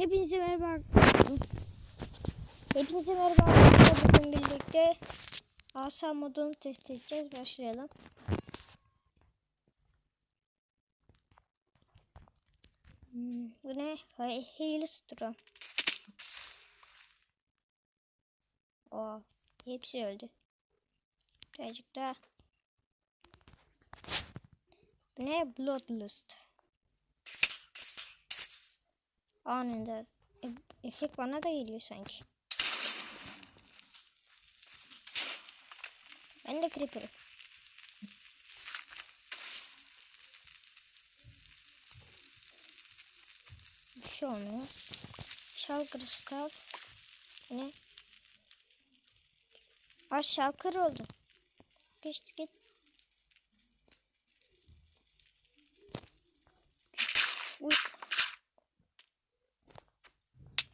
Hepinize merhaba. Hepinize merhaba. Bugün birlikte asa modunu test edeceğiz. Başlayalım. Hmm, bu ne? Hailstorm. Oo, hepsi öldü. Birazcık daha. Bu ne? Bloodlust. Anında. E, efekt bana da geliyor sanki. Ben de creeper'ım. Bir şey olmuyor. Shulker staff. Ne? Aa shulker oldu. Geçti git.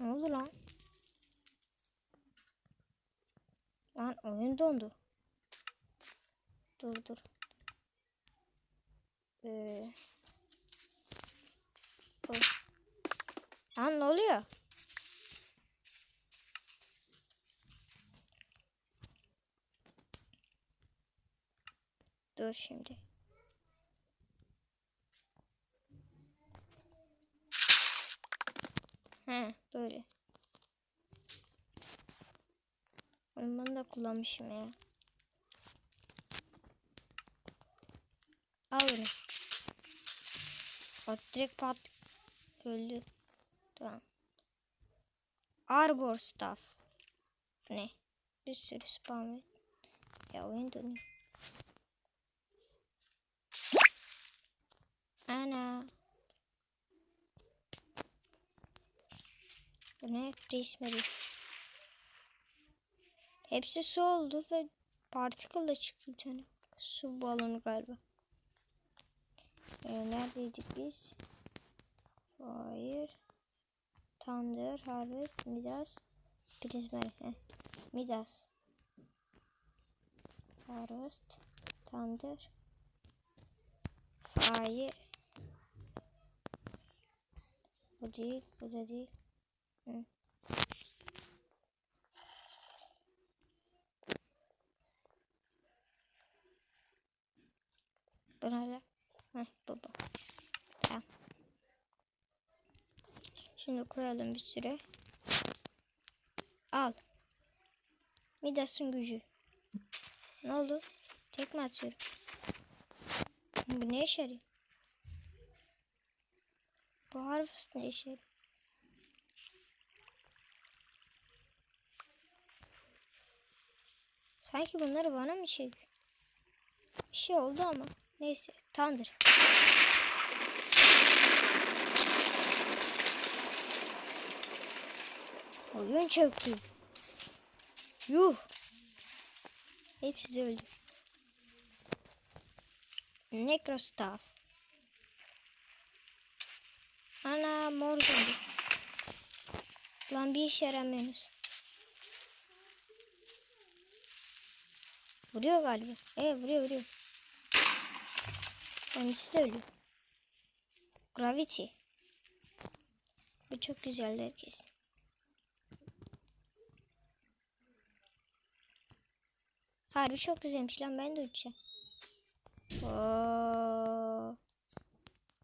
Ne oldu lan? Lan oyun dondu. Dur dur. Ee, dur. Lan ne oluyor? Dur şimdi. He böyle. Ben de kullanmışım ya. Al bunu. Bak direkt pat. Öldü. Tamam. Arbor staff. Ne? Bir sürü spam et. Ya oyun dönüyor. Ana. Ne? Prismary. Hepsi su oldu ve particle da çıktı bir tane. Su balonu galiba. Ee, neredeydik biz? Fire. Thunder, Harvest, Midas, Prismary. Heh. Midas. Harvest, Thunder, Fire. Bu değil, bu da değil. Hı. Bu hala. Heh, bu. Tamam. Şimdi koyalım bir süre. Al. Midas'ın gücü. Ne oldu? Tekme atıyorum. Bu ne işe yarıyor? Bu harvest ne işe yarıyor? Sanki bunları bana mı çekiyor? Bir şey oldu ama. Neyse. Tandır. Oyun çöktü. Yuh. Hepsi öldü. Necrostaff. Ana mor geldi. Lan bir işe yaramıyorsunuz. Vuruyor galiba. Evet vuruyor vuruyor. Kendisi de ölüyor. Gravity. Bu çok güzeldir kesin. Harbi çok güzelmiş lan ben de uçacağım. Oo.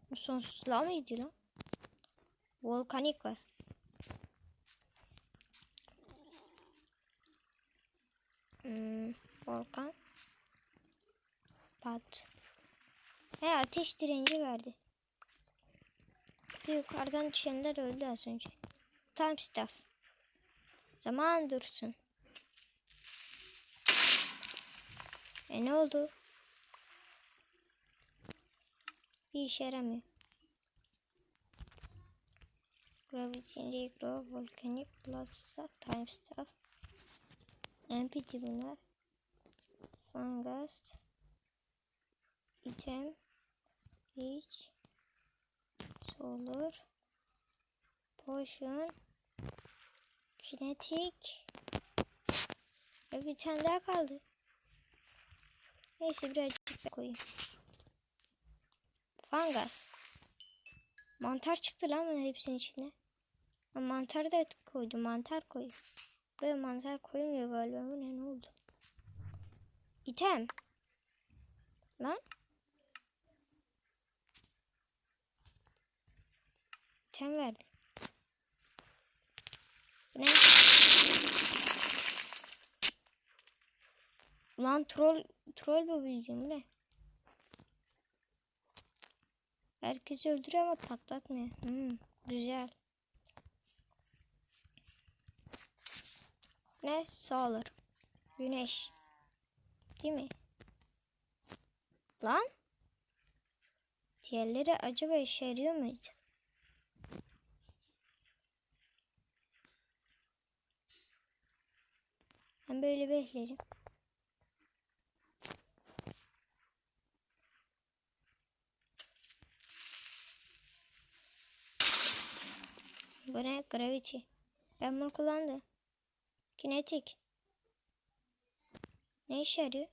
Bu sonsuzluğa mı gidiyor lan? Volkanik var. Hmm, volkan. Pat. He ateş direnci verdi. Yukarıdan düşenler öldü az önce. Time stuff. Zaman dursun. E ne oldu? Bir işe yaramıyor. Gravity Regro, Volcanic, Bloodstuff, Time Stuff. NPT bunlar. Fungus. Item. Reach. Solar. Potion. Kinetic. Ve bir tane daha kaldı. Neyse birazcık koyayım. Fungus. Mantar çıktı lan bunun hepsinin içinde. Mantar da koydu. Mantar koy. Buraya mantar koymuyor galiba. Bu ne oldu? İtem. Lan. İtem verdi. Ne? Ulan troll troll bu bildiğin bu ne? Herkesi öldürüyor ama patlatmıyor. Hmm, güzel. Ne? Solar. Güneş. Değil mi? Lan? Diğerleri acaba işe yarıyor muydu? Ben böyle beklerim. Bu ne? Gravity. Ben bunu kullandım. Kinetik. Ne işe yarıyor?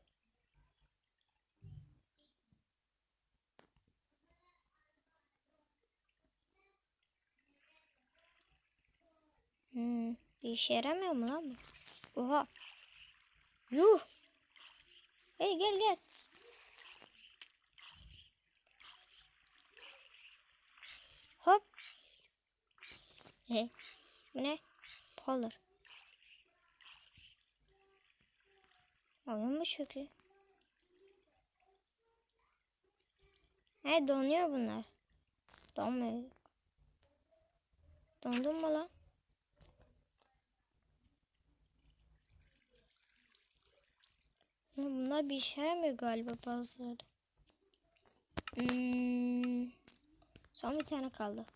Hmm, bir işe yaramıyor mu lan bu? Oha. Yuh. Hey gel gel. Hop. He. Bu ne? Polar. Oyun mu çöküyor? He donuyor bunlar. Donmuyor. Dondun mu lan? Bunlar bir işe yaramıyor galiba bazıları. Hmm. Son bir tane kaldı.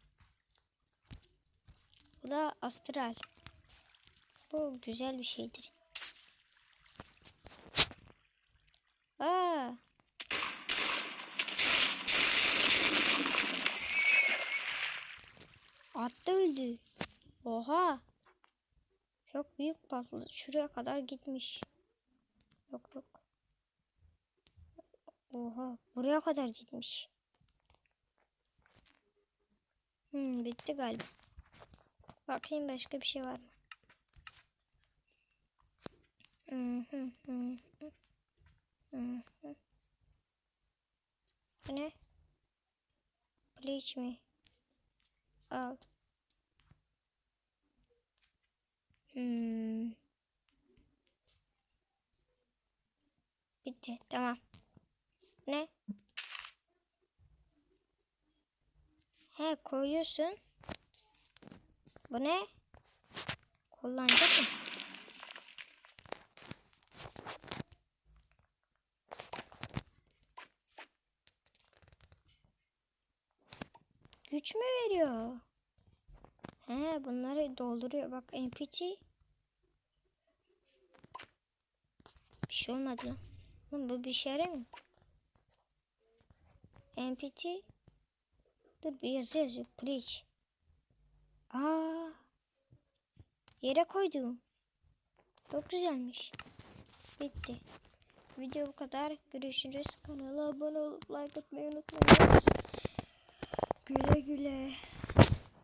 Bu da astral. Bu güzel bir şeydir. At öldü. Oha. Çok büyük patladı. Şuraya kadar gitmiş. Yok yok. Oha. Buraya kadar gitmiş. Hmm, bitti galiba. Bakayım başka bir şey var mı? Bu ne? Bleach mi? Al. Hmm. Bitti. Tamam. Ne? He koyuyorsun. Bu ne? Kullanacak mı? Güç mü veriyor? He bunları dolduruyor. Bak NPC. Bir şey olmadı lan. Lan bu bir şey yaramıyor. NPC. Dur bir yazı yazıyor. Please. Aa. Yere koydum. Çok güzelmiş. Bitti. Video bu kadar. Görüşürüz. Kanala abone olup like atmayı unutmayınız. Güle güle.